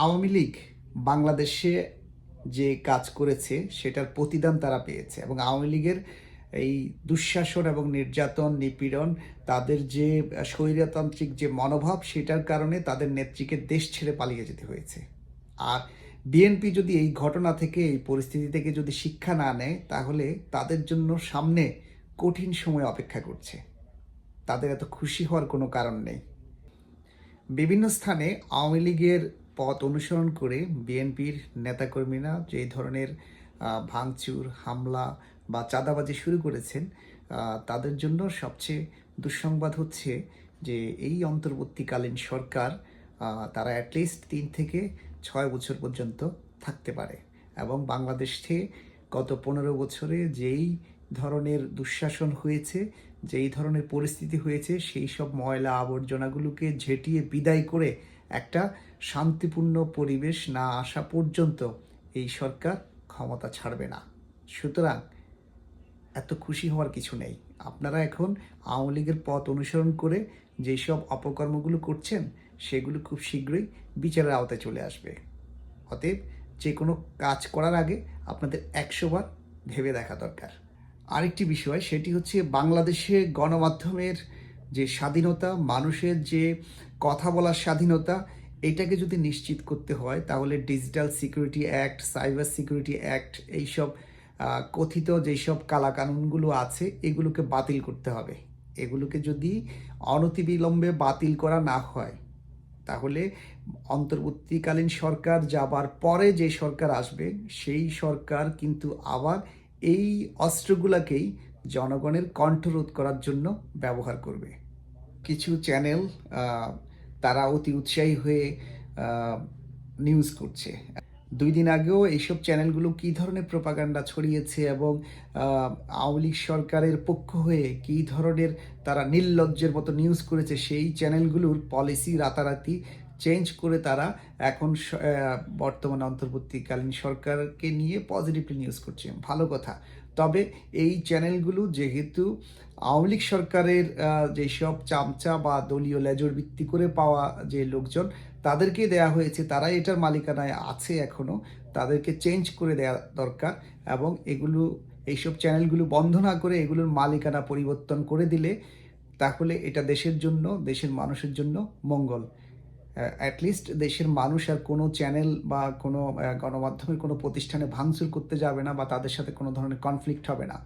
আওয়ামী লীগ বাংলাদেশে যে কাজ করেছে, সেটার প্রতিদান তারা পেয়েছে এবং আওয়ামী লীগের এই দুঃশাসন এবং নির্যাতন, নিপীড়ন, তাদের যে স্বৈরতান্ত্রিক যে মনোভাব, সেটার কারণে তাদের নেত্রীকে দেশ ছেড়ে পালিয়ে যেতে হয়েছে। আর বিএনপি যদি এই ঘটনা থেকে, এই পরিস্থিতি থেকে যদি শিক্ষা না নেয়, তাহলে তাদের জন্য সামনে কঠিন সময় অপেক্ষা করছে। তাদের এত খুশি হওয়ার কোনো কারণ নেই। বিভিন্ন স্থানে আওয়ামী লীগের পথ অনুসরণ করে বিএনপির নেতাকর্মীরা যে ধরনের ভাঙচুর, হামলা বা চাঁদাবাজি শুরু করেছেন তাদের জন্য সবচেয়ে দুঃসংবাদ হচ্ছে যে এই অন্তর্বর্তীকালীন সরকার তারা অ্যাটলিস্ট তিন থেকে ছয় বছর পর্যন্ত থাকতে পারে এবং বাংলাদেশে গত পনেরো বছরে যেই ধরনের দুঃশাসন হয়েছে, যেই ধরনের পরিস্থিতি হয়েছে, সেই সব ময়লা আবর্জনাগুলোকে ঝেঁটিয়ে বিদায় করে একটা শান্তিপূর্ণ পরিবেশ না আসা পর্যন্ত এই সরকার ক্ষমতা ছাড়বে না। সুতরাং এত খুশি হওয়ার কিছু নেই। আপনারা এখন আওয়ামী লীগের পথ অনুসরণ করে যেসব অপকর্মগুলো করছেন, সেগুলো খুব শীঘ্রই বিচারের আওতায় চলে আসবে। অতএব যে কোনো কাজ করার আগে আপনাদের একশোবার ভেবে দেখা দরকার। আরেকটি বিষয়, সেটি হচ্ছে বাংলাদেশে গণমাধ্যমের যে স্বাধীনতা, মানুষের যে কথা বলার স্বাধীনতা, এটাকে যদি নিশ্চিত করতে হয়, তাহলে digital security act cyber security act এইসব কথিত যেসব কালাকানুনগুলো আছে, এগুলোকে বাতিল করতে হবে। এগুলোকে যদি অনতিবিলম্বে বাতিল করা না হয়, তাহলে অন্তর্বর্তীকালীন সরকার যাবার পরে যে সরকার আসবে, সেই সরকার কিন্তু আবার এই অস্ত্রগুলোকেই জনগণের কণ্ঠরোধ করার জন্য ব্যবহার করবে। কিছু চ্যানেল তারা অতি উৎসাহী হয়ে নিউজ করছে। দুই দিন আগেও এইসব চ্যানেলগুলো কী ধরনের প্রপাগান্ডা ছড়িয়েছে এবং আওয়ামী লীগ সরকারের পক্ষ হয়ে কী ধরনের তারা নির্লজ্জের মতো নিউজ করেছে, সেই চ্যানেলগুলোর পলিসি রাতারাতি চেঞ্জ করে তারা এখন বর্তমান অন্তর্বর্তীকালীন সরকারকে নিয়ে পজিটিভলি নিউজ করছে। ভালো কথা। তবে এই চ্যানেলগুলো যেহেতু আওয়ামী লীগ সরকারের যেসব চামচা বা দলীয় লেজর ভিত্তি করে পাওয়া যে লোকজন তাদেরকে দেয়া হয়েছে। তারা এটার মালিকানায় আছে এখনও। তাদেরকে চেঞ্জ করে দেওয়া দরকার এবং এগুলো, এইসব চ্যানেলগুলো বন্ধ না করে এগুলোর মালিকানা পরিবর্তন করে দিলে তাহলে এটা দেশের জন্য, দেশের মানুষের জন্য মঙ্গল। অ্যাটলিস্ট দেশের মানুষ আর কোনো চ্যানেল বা কোনো গণমাধ্যমের কোনো প্রতিষ্ঠানে ভাঙচুর করতে যাবে না বা তাদের সাথে কোনো ধরনের কনফ্লিক্ট হবে না।